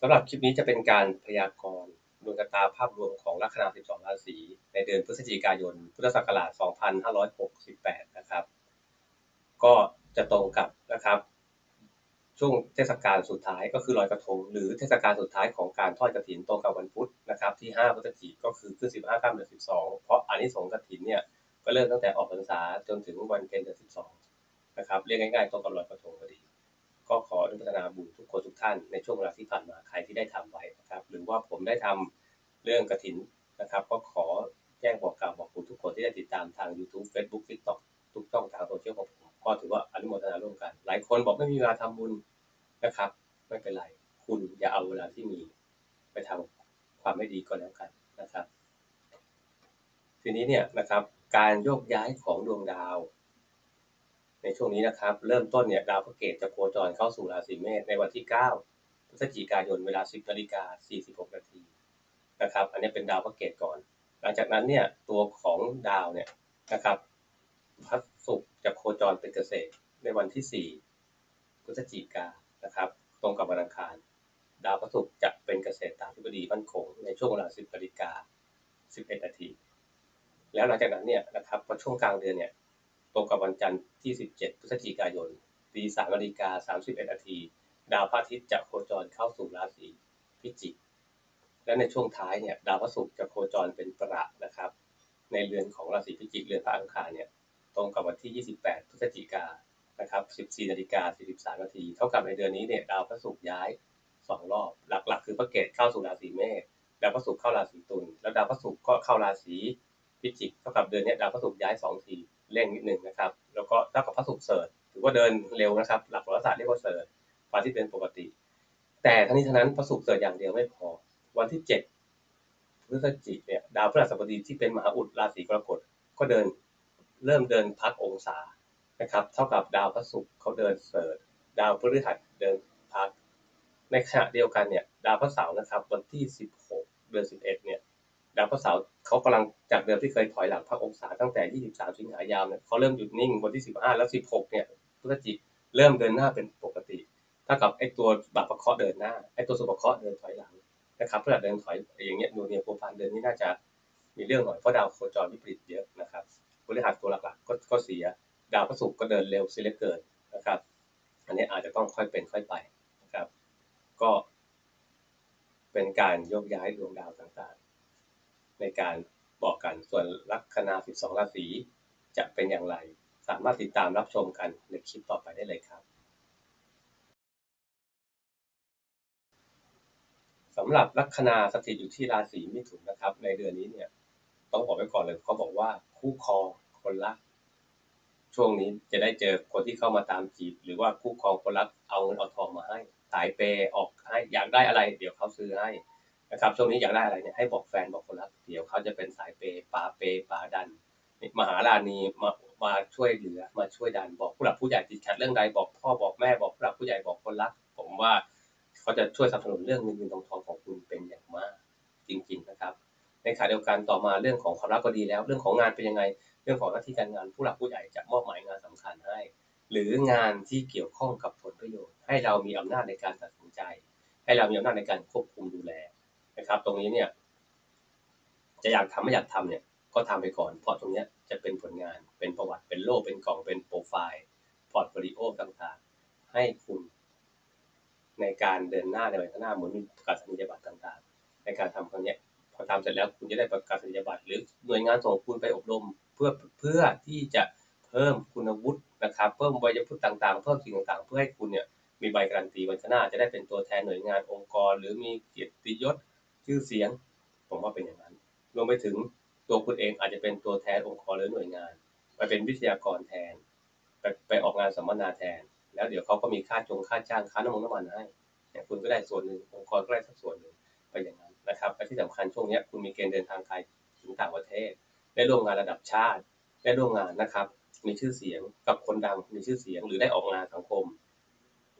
สำหรับคลิปนี้จะเป็นการพยากรณ์ดวงชะตาภาพรวมของลัคนา 12 ราศีในเดือนพฤศจิกายน พุทธศักราช 2568 นะครับ ก็จะตรงกับนะครับ ช่วงเทศกาลสุดท้ายก็คือลอยกระทง หรือเทศกาลสุดท้ายของการทอดกระถินตรงกับวันพุธนะครับ ที่ 5 พฤศจิกก็คือขึ้น 15ค่ำเดือน12 เพราะอานิสงส์กระถินเนี่ยก็เริ่มตั้งแต่ออกพรรษาจนถึงวันเพ็ญเดือน 12 นะครับเรียกง่ายๆตรงกับลอยกระทงพอดี ก็ขออนุโมทนาบุญทุกคนทุกท่านในช่วงเวลาที่ผ่านมาใครที่ได้ทำไว้นะครับ หรือว่าผมได้ทำเรื่องกระถินนะครับ ก็ขอแจ้งบอกกล่าวบอกคุณทุกคนที่ได้ติดตามทาง YouTube Facebook TikTok ทุกช่องทางโซเชียลของผมก็ถือว่าอนุโมทนาร่วมกัน หลายคนบอกไม่มีเวลาทำบุญนะครับ ไม่เป็นไร คุณอย่าเอาเวลาที่มีไปทำความไม่ดีก็แล้วกันนะครับ ทีนี้เนี่ยนะครับการโยกย้ายของดวงดาว ในช่วงนี้นะครับ เริ่มต้นเนี่ยดาวพระเกตจะโคจรเข้าสู่ราศีเมษในวันที่ 9 พฤศจิกายนเวลา 10นาฬิกา46 นาทีนะครับ อันนี้เป็นดาวพระเกตก่อน หลังจากนั้นเนี่ยตัวของดาวเนี่ยนะครับพระศุกร์จะโคจรเป็นเกษตรในวันที่ 4 พฤศจิกานะครับ ตรงกับวันอังคาร ดาวพระศุกร์จะเป็นเกษตรตามธิบดีมั่นคงในช่วงเวลา 10นาฬิกา11นาทีแล้วหลังจากนั้นเนี่ยนะครับพอช่วงกลางเดือนเนี่ย ตรงกับวันจันทร์ที่ 17 พฤศจิกายนตี3นาฬิกา31นาที ดาวพระอาทิตย์จะโคจรเข้าสู่ราศีพิจิก และในช่วงท้ายเนี่ยดาวพระศุกร์จะโคจรเป็นประนะครับ ในเรือนของราศีพิจิกเรือนพระอังคารเนี่ยตรงกับวันที่ 28 พฤศจิกานนะครับ14นาฬิกา43นาที เท่ากับในเดือนนี้เนี่ยดาวพระศุกร์ย้าย 2 รอบ หลักๆ คือพระเกตเข้าสู่ราศีเมษ ดาวพระศุกร์เข้าราศีตุล แล้วดาวพระศุกร์ก็เข้าราศีพิจิก เท่ากับเดือนนี้ดาวพระศุกร์ย้าย 2 ที เร่งนิดนึงนะครับ แล้วก็เท่ากับพระศุกร์เสริฐถือว่าเดินเร็วนะครับ หลักโหราศาสตร์เรียกว่าเสริฐฟ้าที่เป็นปกติ แต่ทั้งนี้ทั้งนั้นพระศุกร์เสริฐอย่างเดียวไม่พอ วันที่7พฤศจิกเนี่ยดาวพฤหัสบดีที่เป็นมหาอุดราศีกรกฎก็เดินเริ่มเดินพักองศานะครับ เท่ากับดาวพระศุกร์เขาเดินเสริฐดาวพฤหัสเดินพัก ในขณะเดียวกันเนี่ยดาวพระเสาร์นะครับ วันที่ 16 เดือน 11 เนี่ย ดาวพระเสาร์เขากำลังจากเดิมที่เคยถอยหลังพักองศาตั้งแต่ 23 สิงหายามเนี่ยเขาเริ่มหยุดนิ่งวันที่ 15 แล้ว 16 เนี่ยพฤศจิกเริ่มเดินหน้าเป็นปกติถ้ากับไอ้ตัวบาปประเคาะเดินหน้าไอ้ตัวสุภเคาะเดินถอยหลังนะครับเพื่อเดินถอยอย่างเงี้ยดูเนี่ยโปรฟันเดินนี่น่าจะมีเรื่องหน่อยเพราะดาวโคจรวิปริตเยอะนะครับบริหารตัวหลักๆก็ก็เสียดาวพระศุกร์ก็เดินเร็วเสียเลเกินนะครับ อันนี้อาจจะต้องค่อยเป็นค่อยไปนะครับ ก็เป็นการโยกย้ายดวงดาวต่างๆ ในการบอกกันส่วนลัคนา 12 ราศีจะเป็นอย่างไร สามารถติดตามรับชมกันในคลิปต่อไปได้เลยครับสำหรับลัคนาสถิตอยู่ที่ราศีมิถุนนะครับ ในเดือนนี้เนี่ยต้องบอกไว้ก่อนเลยเขาบอกว่าคู่ครองคนรักช่วงนี้จะได้เจอคนที่เข้ามาตามจีบ หรือว่าคู่ครองคนรักเอาเงินเอาทองมาให้ สายเปย์ออกให้อยากได้อะไร เดี๋ยวเขาซื้อให้ นะครับช่วงนี้อยากได้อะไรเนี่ยให้บอกแฟนบอกคนรักเดี๋ยวเขาจะเป็นสายเปย์ป่าเปย์ป่าดันมหาราณีมามาช่วยเหลือมาช่วยดันบอกผู้หลักผู้ใหญ่ติดขัดเรื่องใดบอกพ่อบอกแม่บอกผู้หลักผู้ใหญ่บอกคนรัก ผมว่าเขาจะช่วยสนับสนุนเรื่องเงินเงินทองทองของคุณเป็นอย่างมากจริง ๆนะครับ ในขณะเดียวกันต่อมาเรื่องของความรักก็ดีแล้ว เรื่องของงานเป็นยังไง เรื่องของหน้าที่การงาน ผู้หลักผู้ใหญ่จะมอบหมายงานสำคัญให้ หรืองานที่เกี่ยวข้องกับผลประโยชน์ ให้เรามีอำนาจในการตัดสินใจ ให้เรามีอำนาจในการควบคุมดูแล นะครับ ตรงนี้เนี่ย จะอยากทำไม่อยากทำเนี่ย ก็ทำไปก่อน เพราะตรงนี้จะเป็นผลงานเป็นประวัติเป็นโล่เป็นกล่องเป็นโปรไฟล์พอร์ตโฟลิโอต่างๆ ให้คุณในการเดินหน้าในวันข้างหน้าเหมือนมีประกาศนียบัตรต่างๆ ในการทำครั้งนี้พอทำเสร็จแล้วคุณจะได้ประกาศนียบัตรหรือหน่วยงานส่งคุณไปอบรมเพื่อเพื่อที่จะเพิ่มคุณวุฒินะครับ เพิ่มวัยวุฒิต่างๆ เพิ่มสิ่งต่างๆ เพื่อให้คุณเนี่ยมีใบการันตีวันข้างหน้าจะได้เป็นตัวแทนหน่วยงานองค์กร หรือมีเกียรติยศ ชื่อเสียง ผมว่าเป็นอย่างนั้นรวมไปถึงตัวคุณเองอาจจะเป็นตัวแทนองค์กรหรือหน่วยงานไปเป็นวิทยากรแทน ไปไปออกงานสัมมนาแทน แล้วเดี๋ยวเขาก็มีค่าจงค่าจ้างค่าน้ำมันน้ำมันให้คุณก็ได้ส่วนหนึ่งองค์กรก็ได้สักส่วนหนึ่งไปอย่างนั้นนะครับและที่สำคัญช่วงนี้คุณมีเกณฑ์เดินทางไกลถึงต่างประเทศ ได้ร่วมงานระดับชาติ ได้ร่วมงานนะครับ มีชื่อเสียงกับคนดังมีชื่อเสียงหรือได้ออกงานสังคม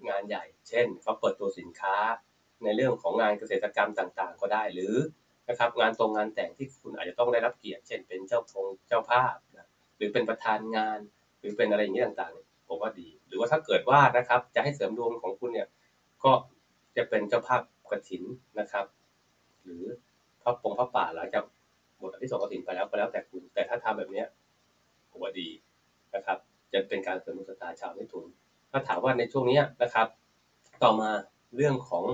งานใหญ่ เช่นเขาเปิดตัวสินค้า ในเรื่องของงานเกษตรกรรมต่างๆ ก็ได้หรือนะครับงานตรงงานแต่งที่คุณอาจจะต้องได้รับเกียรติ เช่นเป็นเจ้าพงเจ้าภาพนะหรือเป็นประธานงาน หรือเป็นอะไรอย่างนี้ต่างๆผมว่าดี หรือว่าถ้าเกิดว่านะครับจะให้เสริมดวงของคุณเนี่ยก็จะเป็นเจ้าภาพกฐินนะครับ หรือพระปงพระป่าหลังจากหมดที่สองกฐินไปแล้วก็แล้วแต่คุณ แต่ถ้าทำแบบเนี้ยผมว่าดีนะครับ จะเป็นการเสริมดวงชะตาชาวมิถุนถ้าถามว่าในช่วงนี้นะครับ ต่อมาเรื่องของ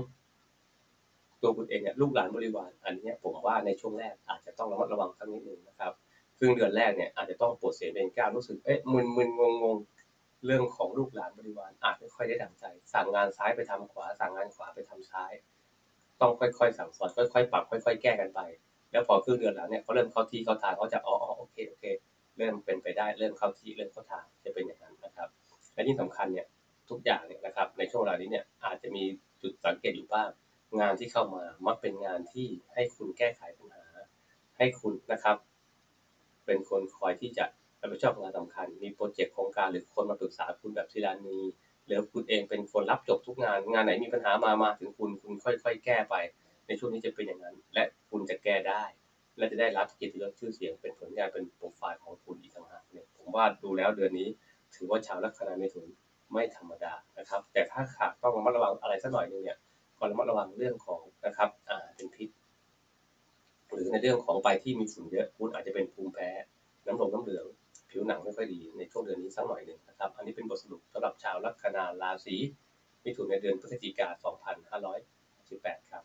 ตัวคุณเองเนี่ยลูกหลานบริวารอันนี้ผมว่าในช่วงแรกอาจจะต้องระมัดระวังสักนิดนึงนะครับครึ่งเดือนแรกเนี่ยอาจจะต้องปวดเสียเป็นก้าวรู้สึกเอ๊ะมึนมึนงงงๆเรื่องของลูกหลานบริวารอาจไม่ค่อยได้ดังใจ สั่งงานซ้ายไปทำขวา สั่งงานขวาไปทำซ้าย ต้องค่อยๆ สั่งสอนค่อยๆปรับค่อย ๆ แก้กันไป แล้วพอครึ่งเดือนหลังเนี่ยเขาเริ่มเข้าที่เข้าทางเขาจะอ๋ออ๋อโอเคโอเคเริ่มเป็นไปได้เริ่มเข้าที่เริ่มเข้าทางจะเป็นอย่างนั้นนะครับ และที่สำคัญเนี่ยทุกอย่างเนี่ยนะครับในช่วงเวลานี้เนี่ยอาจจะมีจุดสังเกตอยู่บ้าง งานที่เข้ามา มักเป็นงานที่ให้คุณแก้ไขปัญหา ให้คุณนะครับ เป็นคนคอยที่จะรับผิดชอบงานสำคัญ มีโปรเจกต์โครงการหรือคนมาปรึกษาคุณแบบทีละนีหรือคุณเองเป็นคนรับจบทุกงาน งานไหนมีปัญหามา มาถึงคุณ คุณค่อยๆ แก้ไป ในช่วงนี้จะเป็นอย่างนั้น และคุณจะแก้ได้ และจะได้รับเกียรติยศชื่อเสียง เป็นผลงาน เป็นโปรไฟล์ของคุณอีกต่างหากเนี่ย ผมว่าดูแล้วเดือนนี้ ถือว่าชาวลัคนาเมถุนไม่ธรรมดา นะครับ แต่ถ้าขาดต้องระมัดระวังอะไรสักหน่อยหนึงเนี่ย ก็ระมัดระวังเรื่องของนะครับอ่าเป็นพิษ หรือในเรื่องของไปที่มีฝุ่นเยอะคุณอาจจะเป็นภูมิแพ้ น้ำลงน้ำเหลือง ผิวหนังไม่ค่อยดีในช่วงเดือนนี้สักหน่อยหนึ่งนะครับ อันนี้เป็นบทสรุปสำหรับชาวลัคนาราศีมิถุนในเดือนพฤศจิกา2518 ครับ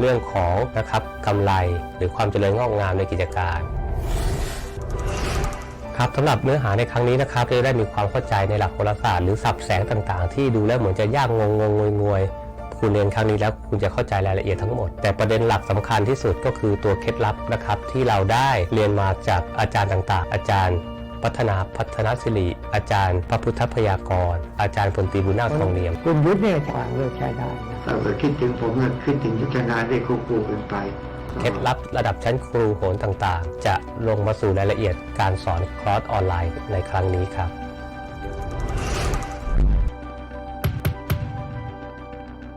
เรื่องของนะครับกำไรหรือความเจริญงอกงามในกิจการครับสำหรับเนื้อหาในครั้งนี้นะครับจะได้มีความเข้าใจในหลักโหราศาสตร์หรือสับแสงต่างๆ ที่ดูแล้วเหมือนจะยากงงงงวยงวยคุณเรียนครั้งนี้แล้วคุณจะเข้าใจรายละเอียดทั้งหมด แต่ประเด็นหลักสำคัญที่สุดก็คือตัวเคล็ดลับนะครับที่เราได้เรียนมาจากอาจารย์ต่างๆ อาจารย์ พัฒนาพัฒนศิริ อาจารย์ พระพุทธพยากร อาจารย์พลตีบุญนาคทองเนียมคุณยุทธเนี่ยทางเลือกใช้ได้ ถ้าเกิดคิดถึงผมก็คิดถึงยุทธนาได้ควบคู่กันไปเคล็ดลับระดับชั้นครูโหนต่างๆ จะลงมาสู่รายละเอียดการสอนคอร์สออนไลน์ในครั้งนี้ครับ